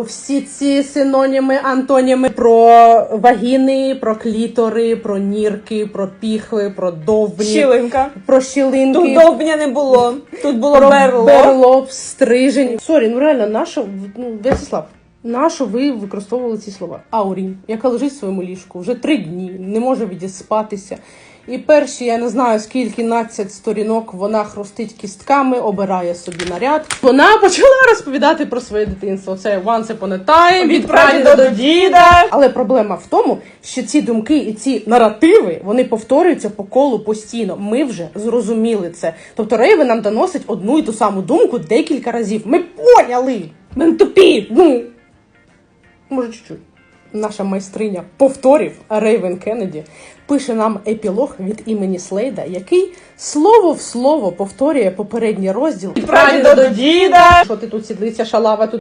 всі ці синоніми, антоніми про вагіни, про клітори, про нірки, про піхви, про довбні, Щілинка. про щілинки. Тут довбня не було. Тут було про берло. Берло, стрижень. Сорі, ну реально, наша ну, В'ячеслав, нащо ви використовували ці слова? Аурін, яка лежить в своєму ліжку вже три дні, не може відіспатися. І перші, я не знаю скільки 12 сторінок, вона хрустить кістками, обирає собі наряд. Вона почала розповідати про своє дитинство. Це once upon a time, від прадіда до діда. але проблема в тому, що ці думки і ці наративи вони повторюються по колу постійно. Ми вже зрозуміли це. Тобто Рейвен нам доносить одну і ту саму думку декілька разів. Ми поняли! Ми тупі! Ну може чуть-чуть. Наша майстриня повторів Рейвен Кеннеді пише нам епілог від імені Слейда, який слово в слово повторює попередній розділ. Прадіда до діда. Що ти тут сідлиця шалава? Тут